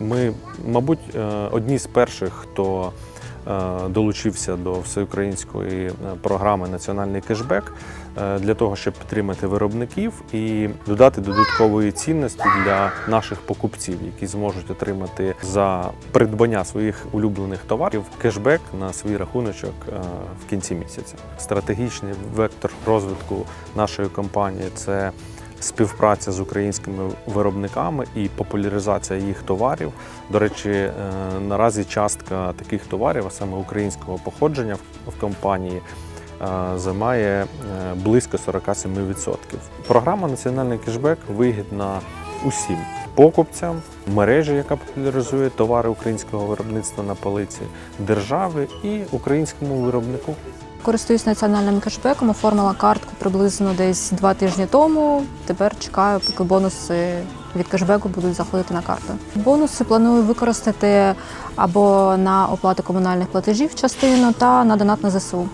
Ми, мабуть, е, одні з перших, хто е, долучився до всеукраїнської е, програми Національний кешбек для того, щоб підтримати виробників і додати додаткової цінності для наших покупців, які зможуть отримати за придбання своїх улюблених товарів кешбек на свій рахуночок в кінці місяця. Стратегічний вектор розвитку нашої компанії це співпраця з українськими виробниками і популяризація їх товарів. До речі, е, наразі частка таких товарів, а саме українського походження в- компанії, е, займає е, близько 47%. Програма Національний кешбек вигідна усім покупцям, мережі, яка популяризує товари українського виробництва на полиці, держави і українському виробнику. Користуюсь національним кешбеком, оформила картку приблизно десь два тижні тому. Тепер чекаю, поки бонуси від кешбеку будуть заходити на карту. Бонуси планую використати або на оплату комунальних платежів частину та на донат на ЗСУ.